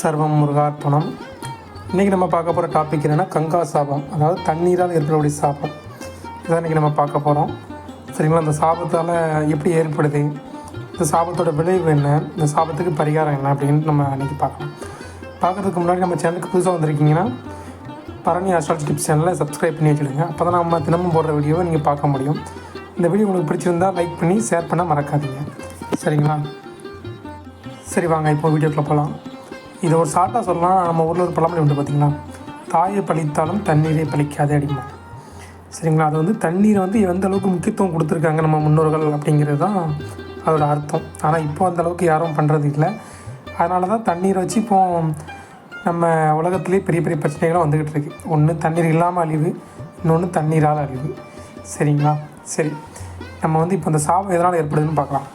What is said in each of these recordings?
சர்வம் முருகார்ப்பணம். இன்றைக்கி நம்ம பார்க்க போகிற டாபிக் என்னென்னா கங்கா சாபம் அதாவது தண்ணீரால் ஏற்படக்கூடிய சாபம். இதான் இன்றைக்கி நம்ம பார்க்க போகிறோம் சரிங்களா? அந்த சாபத்தால் எப்படி ஏற்படுது? இந்த சாபத்தோட விளைவு என்ன? இந்த சாபத்துக்கு பரிகாரம் என்ன அப்படின்னு நம்ம இன்றைக்கி பார்க்கலாம். பார்க்குறதுக்கு முன்னாடி நம்ம சேனலுக்கு புதுசாக வந்திருக்கீங்கன்னா பரணி ஆஸ்ட்ராலஜி டிப்ஸ் சேனலை சப்ஸ்கிரைப் பண்ணி வச்சுடுங்க. அப்போ தான் நம்ம தினமும் போடுற வீடியோவை நீங்கள் பார்க்க முடியும். இந்த வீடியோ உங்களுக்கு பிடிச்சிருந்தா லைக் பண்ணி ஷேர் பண்ண மறக்காதீங்க. சரிங்களா? சரி வாங்க இப்போ வீடியோக்குள்ளே போகலாம் இதை ஒரு ஷார்ட்டாக சொல்லலாம். நம்ம ஊரில் ஒரு பழமொழி உண்டு பார்த்திங்களா தாயை பழித்தாலும் தண்ணீரை பழிக்காதே அப்படிமா சரிங்களா? அது வந்து தண்ணீரை வந்து எந்த அளவுக்கு முக்கியத்துவம் கொடுத்துருக்காங்க நம்ம முன்னோர்கள் அப்படிங்கிறது தான் அதோட அர்த்தம். ஆனால் இப்போ அந்த அளவுக்கு யாரும் பண்ணுறது இல்லை. அதனால தான் தண்ணீரை வச்சு இப்போ நம்ம உலகத்துலேயே பெரிய பெரிய பிரச்சனைகளும் வந்துக்கிட்டு இருக்கு. ஒன்று தண்ணீர் இல்லாமல் அழிவு இன்னொன்று தண்ணீரால் அழிவு. சரிங்களா? சரி. நம்ம வந்து இப்போ இந்த சாபம் எதனால் ஏற்படுதுன்னு பார்க்கலாம்.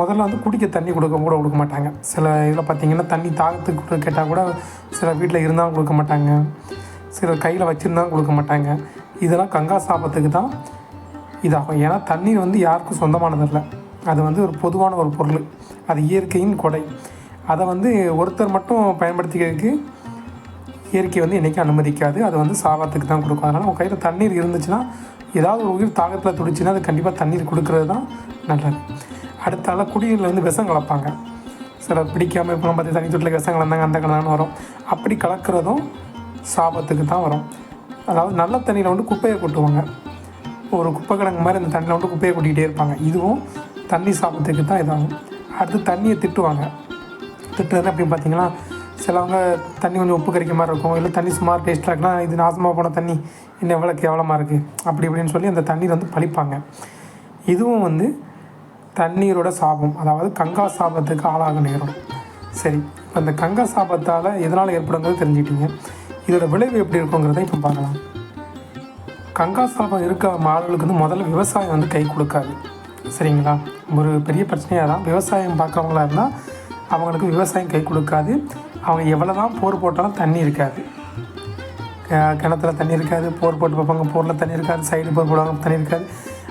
முதல்ல வந்து குடிக்க தண்ணி கொடுக்க கூட கொடுக்க மாட்டாங்க. சில இதில் பார்த்தீங்கன்னா தண்ணி தாகத்துக்கு கூட கேட்டால் கூட சில வீட்டில் இருந்தாலும் கொடுக்க மாட்டாங்க. சில கையில் வச்சுருந்தாலும் கொடுக்க மாட்டாங்க. இதெல்லாம் கங்கா சாபத்துக்கு தான் இதாகும். ஏன்னா தண்ணீர் வந்து யாருக்கும் சொந்தமானதில்லை அது வந்து ஒரு பொதுவான ஒரு பொருள். அது இயற்கையின் கொடை. அதை வந்து ஒருத்தர் மட்டும் பயன்படுத்திக்கிறதுக்கு இயற்கை வந்து என்றைக்கும் அனுமதிக்காது. அது வந்து சாபத்துக்கு தான் கொடுக்கும். அதனால் உங்கள் கையில் தண்ணீர் இருந்துச்சுன்னா ஏதாவது ஒரு உயிர் தாகத்தில் துடிச்சுன்னா அது கண்டிப்பாக தண்ணீர் கொடுக்கறது தான் நல்லது. அடுத்தால குடிநீரில் வந்து விஷம் கலப்பாங்க. சில பிடிக்காமல் இப்போ பார்த்து தண்ணி தொட்டில் விஷம் கலந்தாங்க அந்த கலந்தான்னு வரும். அப்படி கலக்கிறதும் சாபத்துக்கு தான் வரும். அதாவது நல்ல தண்ணியில் வந்து குப்பையை கொட்டுவாங்க. ஒரு குப்பை கிடங்கு மாதிரி அந்த தண்ணியில் வந்து குப்பையை கொட்டிக்கிட்டே இருப்பாங்க. இதுவும் தண்ணி சாபத்துக்கு தான் இதாகும். அடுத்து தண்ணியை திட்டுவாங்க. திட்டுறது அப்படின்னு பார்த்தீங்கன்னா சிலவங்க தண்ணி கொஞ்சம் உப்பு கறிக்க மாதிரி இருக்கும். இல்லை தண்ணி சுமார் டேஸ்ட்டாக இருக்குன்னா இது நாசமாக போன தண்ணி இன்னும் எவ்வளோ கேவலமாக இருக்குது அப்படி இப்படின்னு சொல்லி அந்த தண்ணீர் வந்து பழிப்பாங்க. இதுவும் வந்து தண்ணீரோட சாபம் அதாவது கங்கா சாபத்துக்கு ஆளாக நேரும். சரி இப்போ இந்த கங்கா சாபத்தால் எதனால் ஏற்படுங்கிறது தெரிஞ்சுக்கிட்டீங்க. இதோட விளைவு எப்படி இருக்குங்கிறத இப்போ பார்க்கலாம். கங்கா சாபம் இருக்க ஆளுகளுக்கு வந்து முதல்ல விவசாயம் வந்து கை கொடுக்காது. சரிங்களா? ஒரு பெரிய பிரச்சனையாக தான். விவசாயம் பார்க்குறவங்களா இருந்தால் அவங்களுக்கு விவசாயம் கை கொடுக்காது. அவங்க எவ்வளோ தான் போர் போட்டாலும் தண்ணி இருக்காது. க- கிணத்துல தண்ணி இருக்காது போர் போட்டு பார்ப்பாங்க போரில் தண்ணி இருக்காது சைடு போர் போடுவாங்க தண்ணி இருக்காது.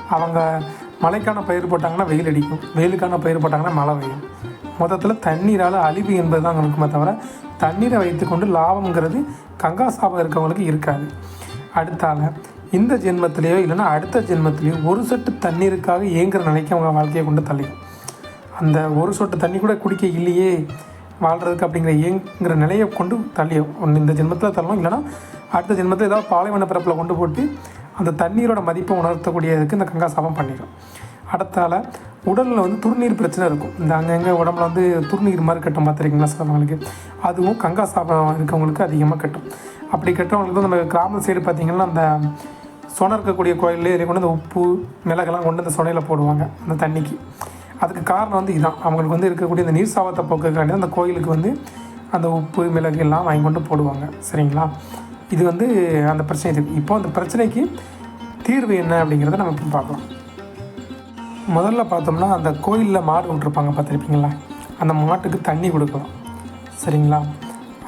அவங்க மழைக்கான பயிர் போட்டாங்கன்னா வெயில் அடிக்கும். வெயிலுக்கான பயிர் போட்டாங்கன்னா மழை பெய்யும். மொத்தத்தில் தண்ணீரால் அழிவு என்பது தான் இருக்குமே தவிர தண்ணீரை வைத்துக்கொண்டு லாபம்ங்கிறது கங்கா சாபம் இருக்கவங்களுக்கு இருக்காது. அடுத்தால இந்த ஜென்மத்திலேயோ இல்லைன்னா அடுத்த ஜென்மத்திலேயோ ஒரு சொட்டு தண்ணீருக்காக ஏங்குற நிலைக்கு அவங்க வாழ்க்கையை கொண்டு தள்ளிடும். அந்த ஒரு சொட்டு தண்ணி கூட குடிக்க இல்லையே வாழ்கிறதுக்கு அப்படிங்கிற ஏங்குற நிலையை கொண்டு தள்ளியும் ஒன்று இந்த ஜென்மத்தில் தள்ளணும். இல்லைன்னா அடுத்த ஜென்மத்தில் ஏதாவது பாலைவன பிறப்பில் கொண்டு போட்டு அந்த தண்ணீரோட மதிப்பை உணர்த்தக்கூடியதுக்கு இந்த கங்கா சாபம் பண்ணிடும் அடுத்தால உடலில் வந்து துர்நீர் பிரச்சனை இருக்கும். இந்த அங்கங்கே உடம்புல வந்து துர்நீர் மாதிரி கட்டும் பார்த்துருக்கீங்களா சிலவங்களுக்கு? அதுவும் கங்கா சாபம் இருக்கவங்களுக்கு அதிகமாக கட்டும். அப்படி கட்டுறவங்களுக்கு வந்து நம்ம கிராம சைடு பார்த்திங்கன்னா அந்த சொனை இருக்கக்கூடிய கோயிலே கொண்டு அந்த உப்பு மிளகெல்லாம் கொண்டு அந்த சொனையில் போடுவாங்க அந்த தண்ணிக்கு. அதுக்கு காரணம் வந்து இதான். அவங்களுக்கு வந்து இருக்கக்கூடிய அந்த நீர் சாபத்தை போக்குக்காண்டி அந்த கோயிலுக்கு வந்து அந்த உப்பு மிளகு எல்லாம் வாங்கி கொண்டு போடுவாங்க. சரிங்களா? இது வந்து அந்த பிரச்சனை இருக்குது இப்போ அந்த பிரச்சனைக்கு தீர்வு என்ன அப்படிங்கிறத நம்ம இப்போ பார்க்கலாம். முதல்ல பார்த்தோம்னா அந்த கோயிலில் மாடு விட்டுருப்பாங்க பார்த்துருப்பீங்களா? அந்த மாட்டுக்கு தண்ணி கொடுக்கலாம். சரிங்களா?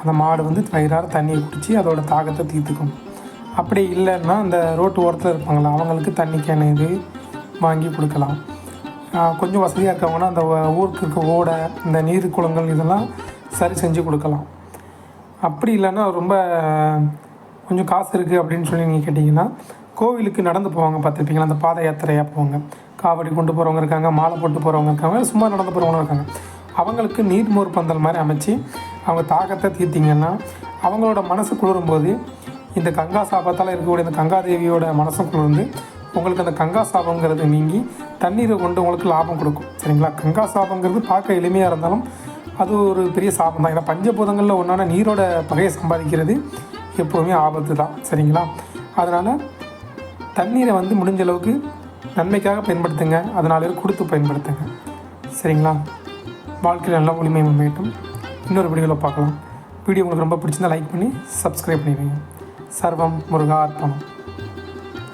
அந்த மாடு வந்து வயிறார தண்ணியை குடித்து அதோட தாகத்தை தீர்த்துக்கும். அப்படி இல்லைன்னா அந்த ரோட்டு ஓரத்தில் இருப்பாங்களா? அவங்களுக்கு தண்ணி கேனு இது வாங்கி கொடுக்கலாம். கொஞ்சம் வசதியாக இருக்கவங்கன்னா அந்த ஊருக்கு இருக்க ஓடை இந்த நீர் குளங்கள் இதெல்லாம் சரி செஞ்சு கொடுக்கலாம். அப்படி இல்லைன்னா ரொம்ப கொஞ்சம் காசு இருக்குது அப்படின்னு சொல்லி நீங்கள் கேட்டிங்கன்னா கோவிலுக்கு நடந்து போவாங்க பார்த்துருப்பீங்களா? அந்த பாத யாத்திரையாக போவாங்க. காவடி கொண்டு போகிறவங்க இருக்காங்க மாலை போட்டு போகிறவங்க இருக்காங்க சும்மா நடந்து போகிறவங்களும் இருக்காங்க. அவங்களுக்கு நீர்மோர் பந்தல் மாதிரி அமைச்சு அவங்க தாகத்தை தீர்த்திங்கன்னா அவங்களோட மனசு குளிரும்போது இந்த கங்கா சாபத்தால் இருக்கக்கூடிய இந்த கங்கா தேவியோட மனசும் குளிர்ந்து உங்களுக்கு அந்த கங்கா சாபங்கிறது நீங்கி தண்ணீரை கொண்டு உங்களுக்கு லாபம் கொடுக்கும். சரிங்களா? கங்கா சாபங்கிறது பார்க்க எளிமையாக இருந்தாலும் அது ஒரு பெரிய சாபம் தான் ஏன்னா பஞ்சபூதங்களில் ஒன்றான நீரோட பகையை சம்பாதிக்கிறது எப்போவுமே ஆபத்து தான் சரிங்களா? அதனால் தண்ணீரை வந்து முடிஞ்ச அளவுக்கு நன்மைக்காக பயன்படுத்துங்க. அதனால கொடுத்து பயன்படுத்துங்க. சரிங்களா? வாழ்க்கையில் நல்லா ஒளிமை முன்னேற்றம் இன்னொரு வீடியோவில் பார்க்கலாம். வீடியோ உங்களுக்கு ரொம்ப பிடிச்சிருந்தால் லைக் பண்ணி சப்ஸ்கிரைப் பண்ணிடுங்க. சர்வம் முருகா அர்ப்பணம்